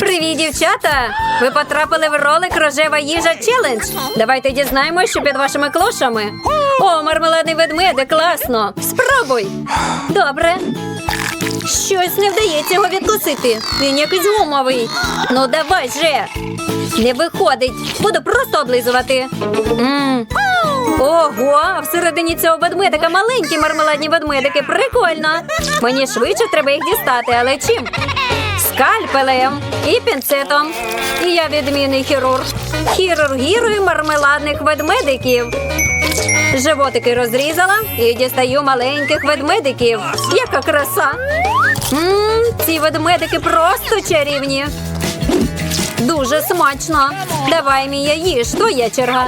Привіт, дівчата! Ви потрапили в ролик Рожева їжа челендж. Давайте дізнаємось, що під вашими клошами. О, мармеладний ведмедик, класно! Спробуй! Добре. Щось не вдається його відкусити. Він якийсь гумовий. Ну давай же. Не виходить. Буду просто облизувати. М. Ого, а всередині цього ведмедика маленькі мармеладні ведмедики. Прикольно. Мені швидше треба їх дістати, але чим? Скальпелем і пінцетом. І я відмінний хірург. Хірургірую мармеладних ведмедиків. Животики розрізала і дістаю маленьких ведмедиків. Яка краса! Мм, ці ведмедики просто чарівні. Дуже смачно. Давай, Мія, їж, твоя черга.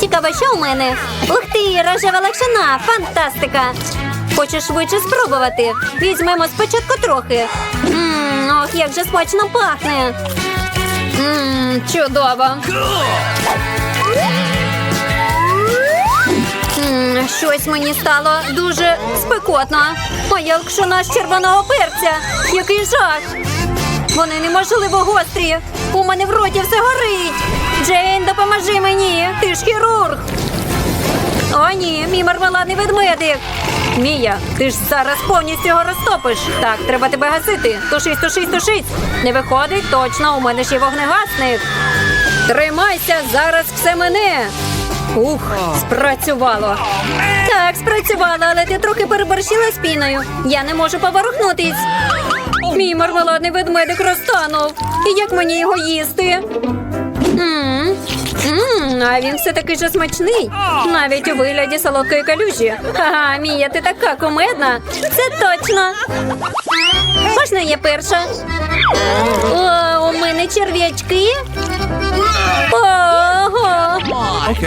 Цікаво, що у мене? Ух ти, рожева лакшина, фантастика! Хочеш швидше спробувати? Візьмемо спочатку трохи. Мм, ох, як же смачно пахне. Мм, чудово. М, Щось мені стало дуже спекотно. Моя лакшина з червоного перця. Який жах! Вони неможливо гострі. У мене в роті все горить. Джейн, допоможи мені. Ти ж хірург. О, ні, мій мармеладний ведмедик. Мія, ти ж зараз повністю його розтопиш. Так, треба тебе гасити. Тушись, тушись, тушись. Не виходить, точно, у мене ж є вогнегасник. Тримайся, зараз все мене. Ух, спрацювало. Так, спрацювало, але ти трохи переборщила з піною. Я не можу поворухнутись. Мій мармеладний ведмедик розтанув. І як мені його їсти? А він все такий же смачний. Навіть у вигляді солодкої калюжі. Ага, Мія, ти така кумедна. Це точно. Можна я перша? О, у мене черв'ячки. Ого.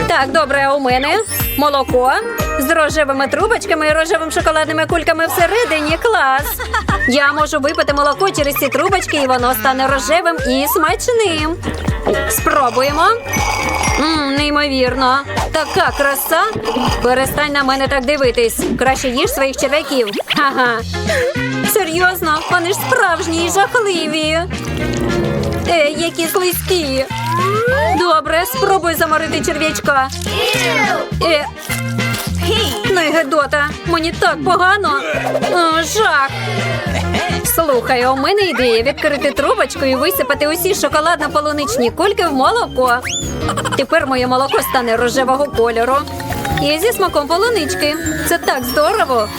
Так, добре, а у мене молоко з рожевими трубочками і рожевими шоколадними кульками всередині. Клас. Я можу випити молоко через ці трубочки, і воно стане рожевим і смачним. Спробуємо. Мм, неймовірно. Така краса. Перестань на мене так дивитись. Краще їж своїх черв'яків. Ага. Серйозно, вони ж справжні і жахливі. Ей, які слизькі. Добре, спробуй заморити черв'ячка. Е. Ну гедота, мені так погано. О, жах. Слухай, у мене ідея відкрити трубочку і висипати усі шоколадно-полуничні кульки в молоко. Тепер моє молоко стане рожевого кольору. І зі смаком полунички. Це так здорово.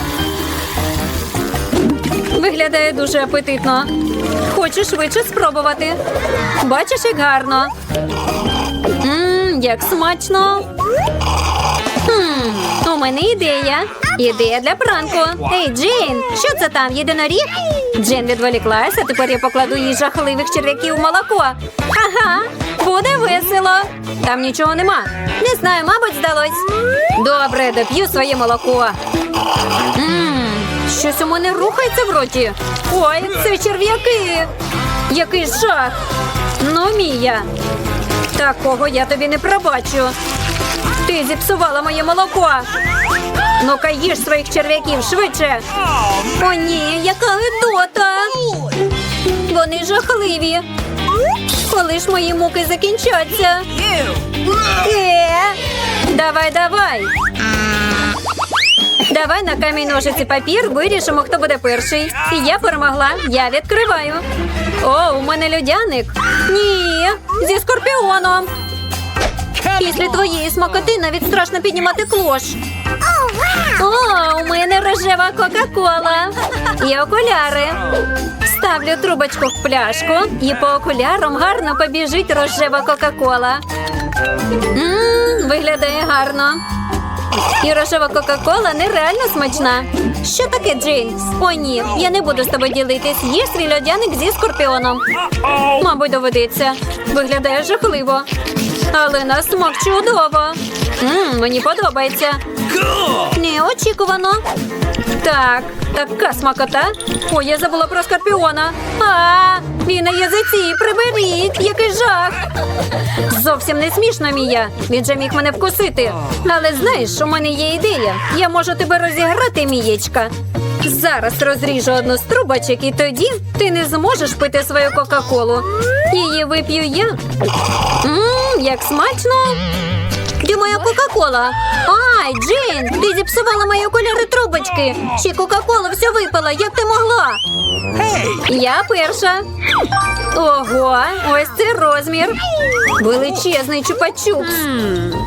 Виглядає дуже апетитно. Хочу швидше спробувати. Бачиш, як гарно. Мм, як смачно. Хм, у мене ідея. Ідея для пранку. Ей, Джейн, що це там? Єдиноріг? Джейн відволіклася, тепер я покладу їй жахливих черв'яків у молоко. Ага, буде весело. Там нічого нема. Не знаю, мабуть, здалось. Добре, доп'ю своє молоко. Мм, щось у мене рухається в роті. Ой, це черв'яки. Який жах. Ну, Мія. Такого я тобі не пробачу. Ти зіпсувала моє молоко. Ну-ка їж своїх черв'яків швидше. О, ні, яка гидота. Вони жахливі. Коли ж мої муки закінчаться? Е, давай, давай. Давай на камінь ножиці папір вирішимо, хто буде перший. І я перемогла. Я відкриваю. О, у мене льодяник. Ні, зі скорпіоном. Після твоєї смакоти навіть страшно піднімати клош. О, у мене рожева Кока-Кола. І окуляри. Ставлю трубочку в пляшку, і по окулярам гарно побіжить рожева Кока-Кола. Виглядає гарно. І рожева Кока-Кола нереально смачна. Що таке, Джейн? О, ні, я не буду з тобою ділитись. Їж свій льодяник зі скорпіоном. Мабуть, доведеться. Виглядає жахливо. Але на смак чудово. Мм, мені подобається. Неочікувано. Так, така смакота. Ой, я забула про скорпіона. А, він на язиці. Приберіть, який жах. Зовсім не смішно, Мія. Він же міг мене вкусити. Але знаєш, у мене є ідея. Я можу тебе розіграти, Мієчка. Зараз розріжу одну з трубочок, і тоді ти не зможеш пити свою Кока-Колу. Її вип'ю я. Ммм, як смачно! Де моя Кока-Кола? Ай, Джейн, ти зіпсувала мої окуляри трубочки. Ще Кока-Кола все випала, як ти могла? Я перша. Ого, ось це розмір. Величезний чупа-чупс.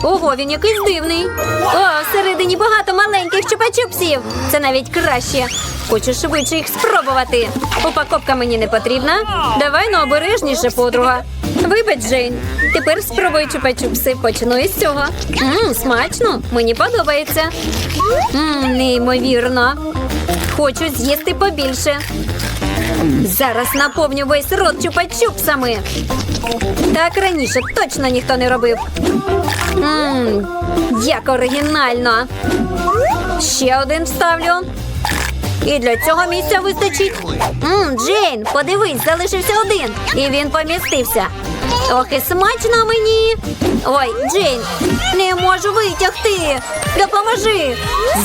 Ого, він якийсь дивний. О, всередині багато маленьких чупа-чупсів. Це навіть краще. Хочу швидше їх спробувати. Упаковка мені не потрібна. Давай ну обережніше, подруга. Вибач, Джейн. Тепер спробуй чупа-чупси. Почну із цього. Мм, смачно. Мені подобається. Мм, неймовірно. Хочу з'їсти побільше. Зараз наповню весь рот чупа-чупсами. Так раніше точно ніхто не робив. Ммм, як оригінально. Ще один вставлю. І для цього місця вистачить. Ммм, Джейн, подивись, залишився один. І він помістився. Ох, смачно мені. Ой, Джейн, не можу витягти. Допоможи.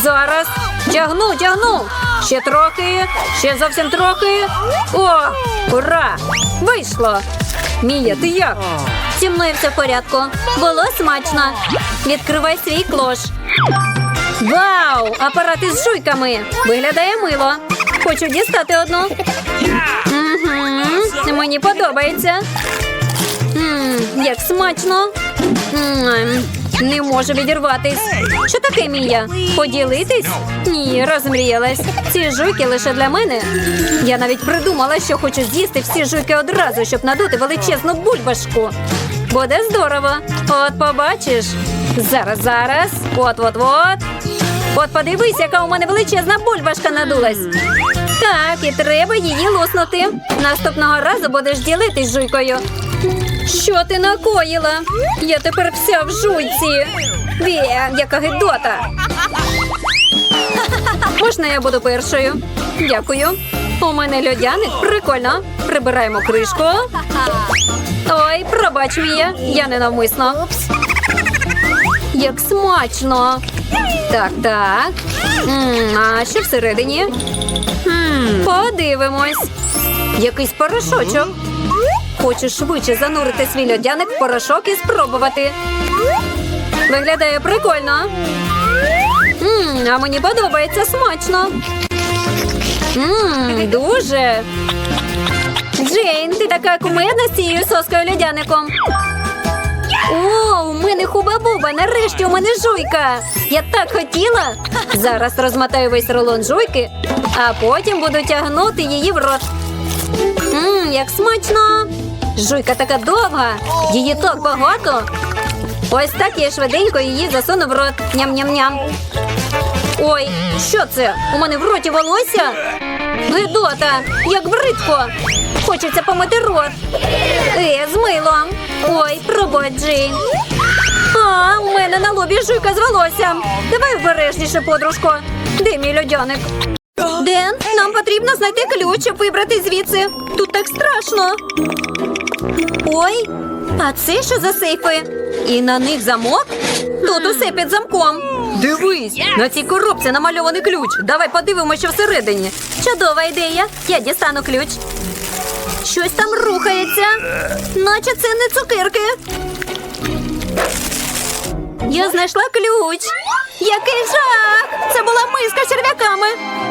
Зараз тягну, тягну. Ще трохи, ще зовсім трохи. О, ура! Вийшло. Мія, ти як? Зі мною все в порядку. Було смачно. Відкривай свій клош. Вау! Апарат із жуйками. Виглядає мило. Хочу дістати одну. Угу, Мені подобається. Як смачно. Не можу відірватись. Що таке, Мія? Поділитись? Ні, розмріялась. Ці жуйки лише для мене. Я навіть придумала, що хочу з'їсти всі жуйки одразу, щоб надути величезну бульбашку. Буде здорово. От побачиш. Зараз, зараз. От, от, от. От подивись, яка у мене величезна бульбашка надулась. Так, і треба її луснути. Наступного разу будеш ділитись жуйкою. Що ти накоїла? Я тепер вся в жуйці. Вє, яка гидота. Можна я буду першою? Дякую. У мене льодяник. Прикольно. Прибираємо кришку. Ой, пробач Мія, я ненавмисно. Як смачно. Так, так. А що всередині? Подивимось. Якийсь порошочок. Хочу швидше занурити свій льодяник в порошок і спробувати. Виглядає прикольно. М, а мені подобається смачно. М, дуже. Джейн, ти така кумедна з цією соскою льодяником. О, у мене хуба-буба, нарешті у мене жуйка. Я так хотіла. Зараз розмотаю весь рулон жуйки, а потім буду тягнути її в рот. Мм, як смачно. Жуйка така довга, її так багато. Ось так я швиденько її засуну в рот. Ням-ням-ням. Ой, що це? У мене в роті волосся? Гидота, як бридко. Хочеться помити рот. Е, з милом. Ой, пробач, Джейн. А, у мене на лобі жуйка з волоссям. Давай обережніше, подружко. Де мій льодяник? Ден, нам потрібно знайти ключ, щоб вибрати звідси. Тут так страшно. Ой, а це що за сейфи? І на них замок? Тут усе під замком. Дивись, на цій коробці намальований ключ. Давай подивимося, що всередині. Чудова ідея. Я дістану ключ. Щось там рухається. Наче це не цукерки. Я знайшла ключ. Який жах! Це була миска з черв'яками.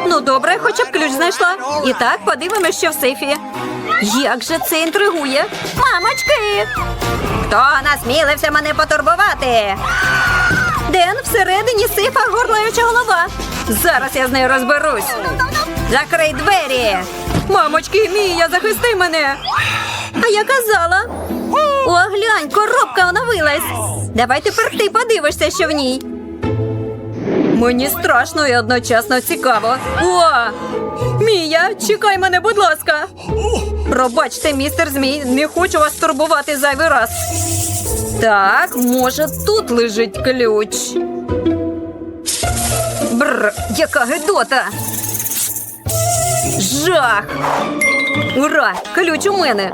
Ну добре, хоча б ключ знайшла. І так, подивимося, що в сейфі. Як же це інтригує? Мамочки! Хто насмілився мене потурбувати? Ден, всередині сейфа горлаюча голова. Зараз я з нею розберусь. Закрий двері. Мамочки, Мія, захисти мене. А я казала. О, глянь, коробка оновилась. Давай тепер ти подивишся, що в ній. Мені страшно і одночасно цікаво. О! Мія, чекай мене, будь ласка. Пробачте, містер Змій, не хочу вас турбувати зайвий раз. Так, може, тут лежить ключ. Бр, яка гидота. Жах. Ура! Ключ у мене.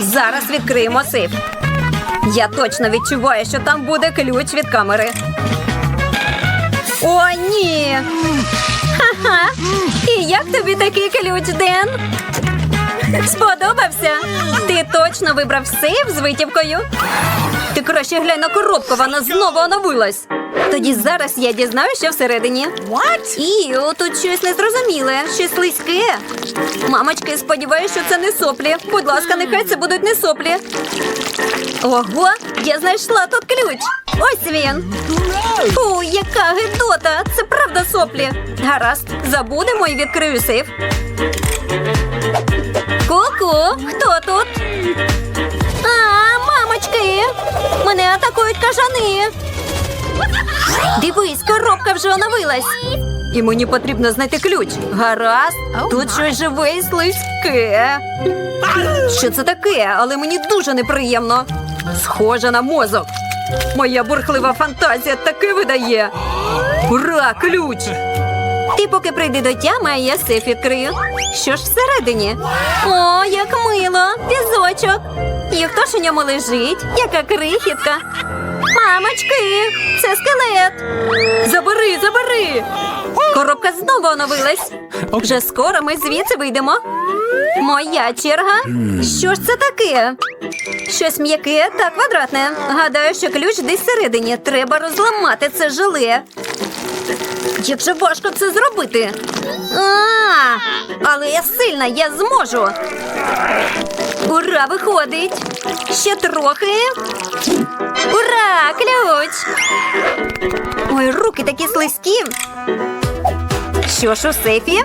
Зараз відкриємо сейф. Я точно відчуваю, що там буде ключ від камери. О, ні. Ха-ха. І як тобі такий ключ, Ден? Сподобався? Ти точно вибрав сейф з витівкою? Ти краще глянь на коробку, вона знову оновилась. Тоді зараз я дізнаюся, що всередині. What? І тут щось незрозуміле, щось слизьке. Мамочки, сподіваюся, що це не соплі. Будь ласка, нехай це будуть не соплі. Ого, я знайшла тут ключ. Ось він. Фу, яка гидота! Це правда соплі. Гаразд, забудемо і відкрию сейф. Ку-ку, хто тут? А, мамочки! Мене атакують кажани. Дивись, коробка вже оновилась. І мені потрібно знайти ключ. Гаразд, тут щось живе і слизьке. Що це таке? Але мені дуже неприємно. Схоже на мозок. Моя бурхлива фантазія таки видає. Ура, ключ! Ти поки прийди до тями, а я сейф відкрию. Що ж всередині? О, як мило! Візочок. І хто ж у ньому лежить? Яка крихітка. Мамочки, це скелет. Забери, забери. Коробка знову оновилась. Вже скоро ми звідси вийдемо. Моя черга. Що ж це таке? Щось м'яке та квадратне. Гадаю, що ключ десь всередині. Треба розламати це желе. Як же важко це зробити? А, але я сильна, я зможу. Ура, виходить. Ще трохи. Ура! Ключ! Ой, руки такі слизькі. Що ж у сейфі?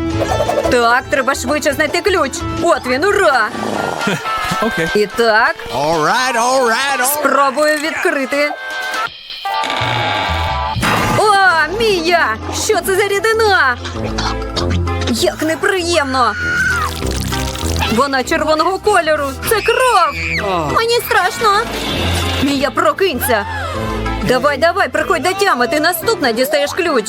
Так, треба швидше знайти ключ. От він, ура! Okay. І так, All right, all right, all спробую відкрити. О, Мія! Що це за рідина? Як неприємно! Вона червоного кольору. Це кров. Мені страшно. Мія, прокинься. Давай, давай, приходь до тями. Ти наступна дістаєш ключ.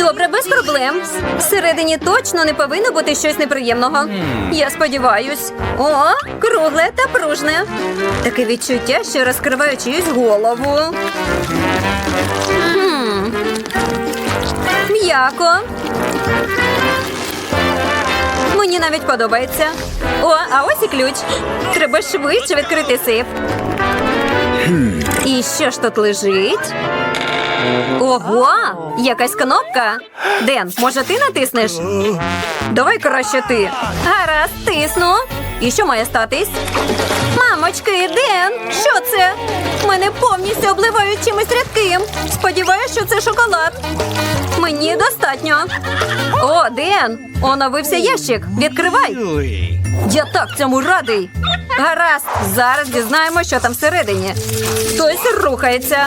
Добре, без проблем. Всередині точно не повинно бути щось неприємного. Я сподіваюсь. О, кругле та пружне. Таке відчуття, що розкриваю чиюсь голову. М'яко. Мені навіть подобається. О, а ось і ключ. Треба швидше відкрити сейф. І що ж тут лежить? Ого, якась кнопка. Ден, може ти натиснеш? Давай краще ти. Гаразд, тисну. І що має статись? Мамочки, Ден, що це? Мене повністю обливають чимось рідким. Сподіваюсь, що це шоколад. Мені достатньо. О, Ден, оновився ящик. Відкривай. Я так цьому радий. Гаразд, зараз дізнаємо, що там всередині. Хтось рухається.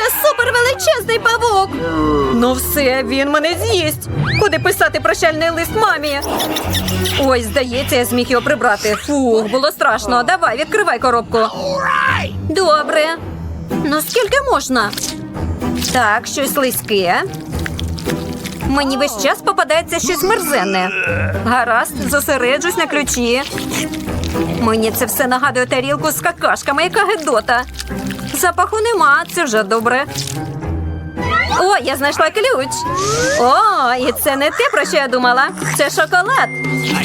Це супервеличезний павук. Ну все, він мене з'їсть. Куди писати прощальний лист мамі? Ой, здається, я зміг його прибрати. Фух, було страшно. Давай, відкривай коробку. Добре. Ну скільки можна? Так, щось слизьке. Мені весь час попадається щось мерзенне. Гаразд, зосереджусь на ключі. Мені це все нагадує тарілку з какашками, яка гидота. Запаху нема, це вже добре. О, я знайшла ключ. О, і це не те, про що я думала. Це шоколад.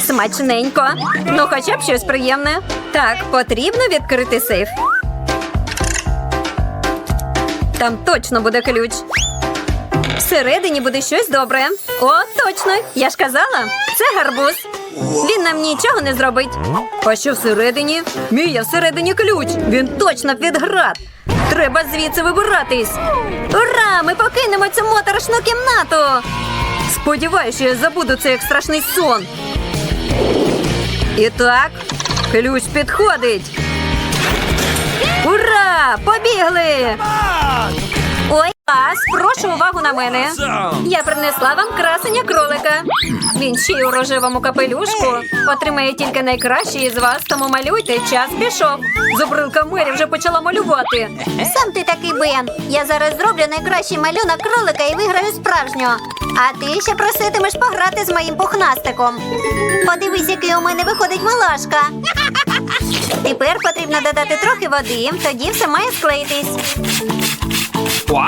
Смачненько. Ну, хоча б щось приємне. Так, потрібно відкрити сейф. Там точно буде ключ. Всередині буде щось добре. О, точно! Я ж казала, це гарбуз. Він нам нічого не зробить. А що всередині? Мія, всередині ключ. Він точно під град. Треба звідси вибиратись. Ура! Ми покинемо цю моторошну кімнату. Сподіваюся, я забуду це як страшний сон. І так, ключ підходить. Ура! Побігли! Ой, Ас, прошу увагу на мене. Я принесла вам красення кролика. Він ще й у рожевому капелюшку. Отримає тільки найкращий із вас, тому малюйте, час пішов. Зубрилка Мері вже почала малювати. Сам ти такий Бен. Я зараз зроблю найкращий малюнок кролика і виграю справжнього. А ти ще проситимеш пограти з моїм пухнастиком. Подивись, який у мене виходить милашка. Тепер потрібно додати трохи води, тоді все має склеїтись.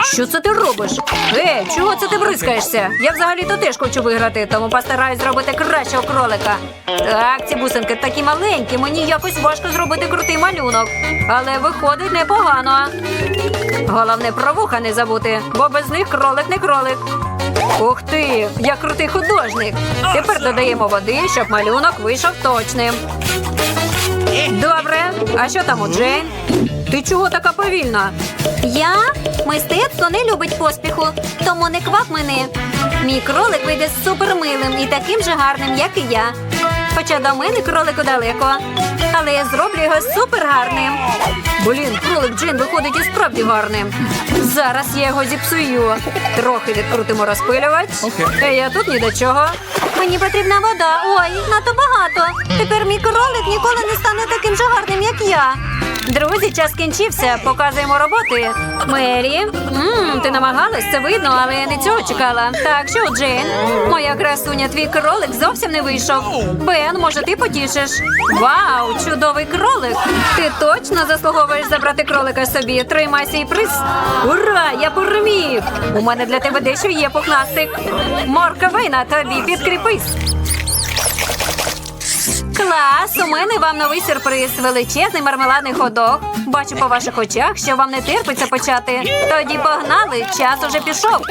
Що це ти робиш? Ей, чого це ти бризкаєшся? Я взагалі-то теж хочу виграти, тому постараюсь зробити кращого кролика. Так, ці бусинки такі маленькі, мені якось важко зробити крутий малюнок. Але виходить непогано. Головне про вуха не забути, бо без них кролик не кролик. Ух ти, я крутий художник. Тепер додаємо води, щоб малюнок вийшов точним. Добре, а що там у Джейн? Ти чого така повільна? Я мистецтво не любить поспіху, тому не квап мене. Мій кролик вийде супермилим і таким же гарним, як і я. Хоча до мене кролику далеко. Але я зроблю його супергарним. Блін, кролик Джин виходить і справді гарним. Зараз я його зіпсую. Трохи відкрутимо розпилювач. Окей. Е, я тут ні до чого. Мені потрібна вода. Ой, надто багато. Тепер мій кролик ніколи не стане таким же гарним, як я. Друзі, час кінчився. Показуємо роботи. Мері, м ти намагалась, це видно, але я не цього чекала. Так, що Джейн? Моя красуня, твій кролик зовсім не вийшов. Бен, може, ти потішиш? Вау, чудовий кролик! Ти точно заслуговуєш забрати кролика собі. Тримай свій приз. Ура! Я переміг! У мене для тебе дещо є пухнастик. Морковина, тобі підкріпись. Клас! У мене вам новий сюрприз. Величезний мармеладний ходок. Бачу по ваших очах, що вам не терпиться почати. Тоді погнали, час уже пішов.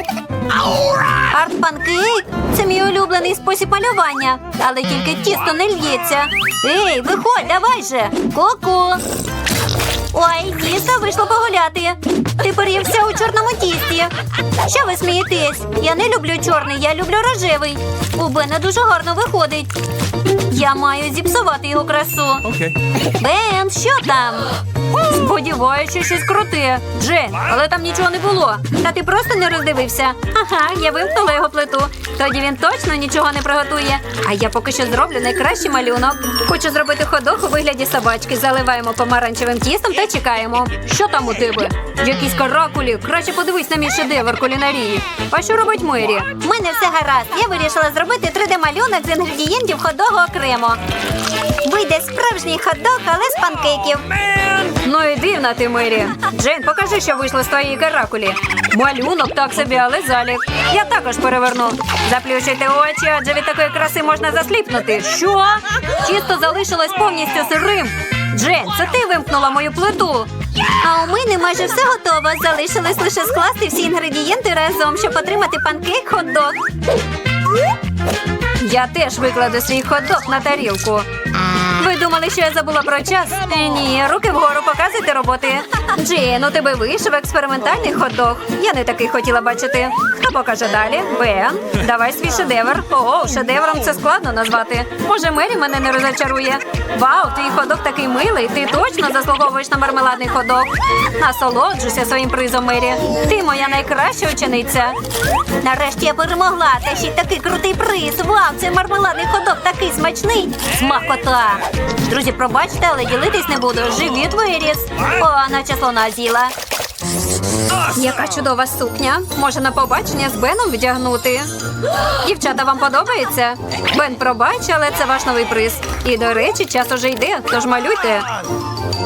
Арт-панкейк це мій улюблений спосіб малювання, але тільки тісто не л'ється. Ей, виходь, давай же. Ку-ку. Ой, тісто вийшло погуляти. Тепер я вся у чорному тісті. Що ви смієтесь? Я не люблю чорний, я люблю рожевий. У Бена дуже гарно виходить. Я маю зіпсувати його красу. Okay. Бен, що там? Сподіваюся, щось круте. Джен, але там нічого не було. Та ти просто не роздивився. Ага, я вимкнула його плиту. Тоді він точно нічого не приготує. А я поки що зроблю найкращий малюнок. Хочу зробити ходок у вигляді собачки. Заливаємо помаранчевим тістом та чекаємо. Що там у тебе? Якісь каракулі. Краще подивись на мій шедевр кулінарії. А що робить Мері? У мене все гаразд. Я вирішила зробити 3D-малюнок з інгредієнтів ходого окремо. Вийде справжній ходок, але з панкейків. Ну і дивна ти, Мері. Джейн, покажи, що вийшло з твоєї каракулі. Малюнок так собі, але залік. Я також переверну. Заплющуйте очі, адже від такої краси можна засліпнути. Що? Тісто залишилось повністю сирим. Джейн, це ти вимкнула мою плиту. А у мене майже все готово. Залишилось лише скласти всі інгредієнти разом, щоб отримати панкейк хот-дог. Я теж викладу свій ходок на тарілку. Ви думали, що я забула про час? Е, Ні, руки вгору, показуйте роботи. Джейн, у тебе вийшов експериментальний ходок. Я не такий хотіла бачити. Хто покаже далі? Бен, давай свій шедевр. О, шедевром це складно назвати. Може, Мері мене не розочарує. Вау, твій ходок такий милий. Ти точно заслуговуєш на мармеладний ходок. Насолоджуйся своїм призом, Мері. Ти моя найкраща учениця. Нарешті я перемогла. Та ще й такий крутий приз. Вау, цей мармеладний ходок такий смачний. Смакота. Друзі, пробачте, але ділитись не буду. Живіт виріс. О, наче слона з'їла. Яка чудова сукня. Може на побачення з Беном вдягнути. Дівчата, вам подобається? Бен, пробач, але це ваш новий приз. І до речі, час уже йде, тож малюйте.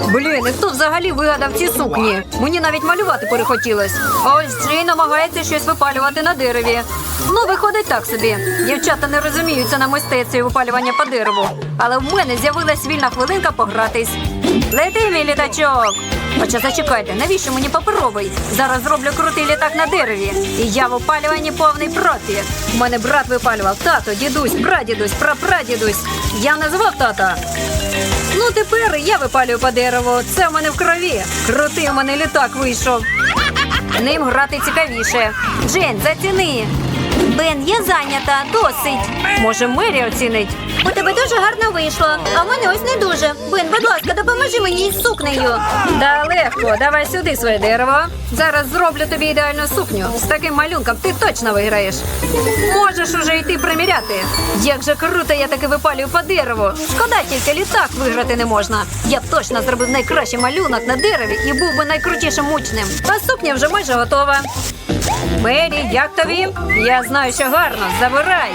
Блін, і хто взагалі вигадав ці сукні? Мені навіть малювати перехотілось. А ось Джей намагається щось випалювати на дереві. Ну, виходить так собі. Дівчата не розуміються на мистецтві випалювання по дереву. Але в мене з'явилась вільна хвилинка погратись. Лети, мій літачок. Хоча зачекайте, навіщо мені паперовий? Зараз зроблю крутий літак на дереві. І я в опалюванні повний профі. У мене брат випалював тато, дідусь, прадідусь, прапрадідусь. Я називав тата. Ну тепер я випалюю по дереву. Це в мене в крові. Крутий у мене літак вийшов. Ним грати цікавіше. Джень, заціни. Бен, я зайнята, досить. Може, Мері оцінить. У тебе дуже гарно вийшло, а в мене ось не дуже. Бен, будь ласка, допоможи мені із сукнею. Да, легко, давай сюди своє дерево. Зараз зроблю тобі ідеальну сукню. З таким малюнком ти точно виграєш. Можеш уже йти приміряти. Як же круто, я таки випалюю по дереву. Шкода, тільки літак виграти не можна. Я б точно зробив найкращий малюнок на дереві і був би найкрутішим учнем. А сукня вже майже готова. Мері, як тобі? Я знаю, що гарно. Забирай.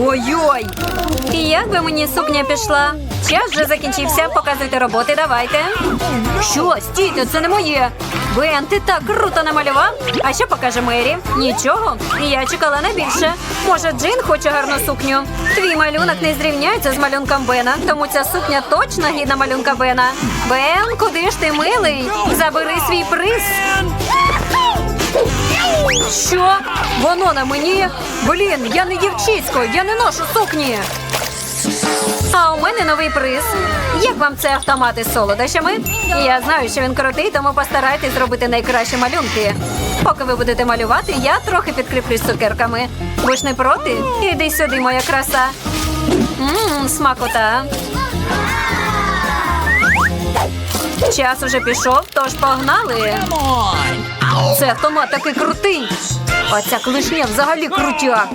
Ой-ой. І як би мені сукня пішла? Час вже закінчився. Показуйте роботи, давайте. Що? Стійте, це не моє. Бен, ти так круто намалював. А що покаже Мері? Нічого. Я чекала на більше. Може, Джин хоче гарну сукню. Твій малюнок не зрівняється з малюнком Бена, тому ця сукня точно гідна малюнка Бена. Бен, куди ж ти милий? Забери свій приз. Що? Воно на мені? Блін, я не дівчисько, я не ношу сукні. А у мене новий приз. Як вам це автомат із солодощами? Я знаю, що він крутий, тому постарайтесь зробити найкращі малюнки. Поки ви будете малювати, я трохи підкріплюсь цукерками. Ви ж не проти? Іди сюди, моя краса. Ммм, смакота. Час уже пішов, тож погнали. Це автомат такий крутий. А ця клишня взагалі крутяк.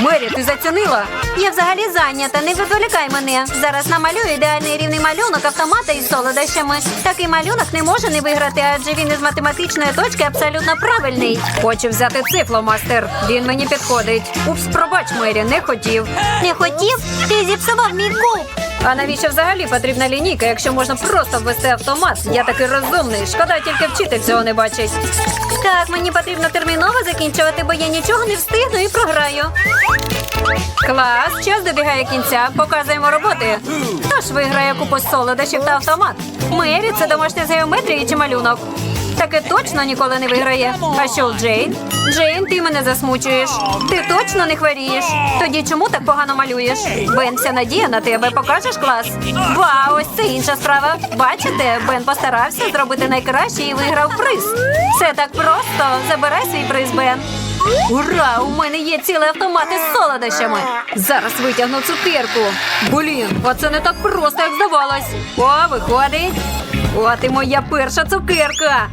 Мері, ти зацінила? Я взагалі зайнята, не відволікай мене. Зараз намалюю ідеальний рівний малюнок автомата із солодощами. Такий малюнок не може не виграти, адже він із математичної точки абсолютно правильний. Хочу взяти цифломастер. Він мені підходить. Упс, пробач, Мері, не хотів. Не хотів? Ти зіпсував мій куб. А навіщо взагалі потрібна лінійка, якщо можна просто ввести автомат? Я такий розумний. Шкода, тільки вчитель цього не бачить. Так, мені потрібно терміново закінчувати, бо я нічого не встигну і програю. Клас, час добігає кінця. Показуємо роботи. Хто ж виграє купу солодощів та автомат? Мері, це домашня з геометрії чи малюнок? Таке точно ніколи не виграє. А що Джейн? Джейн, ти мене засмучуєш. Ти точно не хворієш. Тоді чому так погано малюєш? Бен, вся надія на тебе. Покажеш клас? Вау, ось це інша справа. Бачите, Бен постарався зробити найкраще і виграв приз. Все так просто. Забирай свій приз, Бен. Ура! У мене є цілий автомат із солодощами. Зараз витягну цукерку. Блін, а це не так просто, як здавалось. О, виходить. От і моя перша цукерка.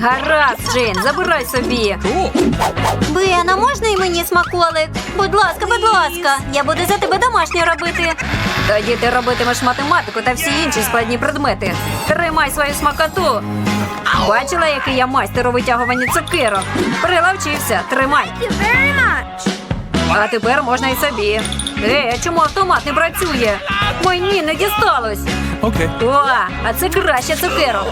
Гаразд, Джейн, забирай собі. Бена, можна і мені смаколик? Будь ласка, будь ласка, я буду за тебе домашнє робити. Тоді ти робитимеш математику та всі інші складні предмети. Тримай свою смакоту. Бачила, який я майстер у витягуванні цукерок. Прилавчився, тримай. А тепер можна і собі. Е, а чому автомат не працює? Мені не дісталось. Okay. О, а це краще цукерок.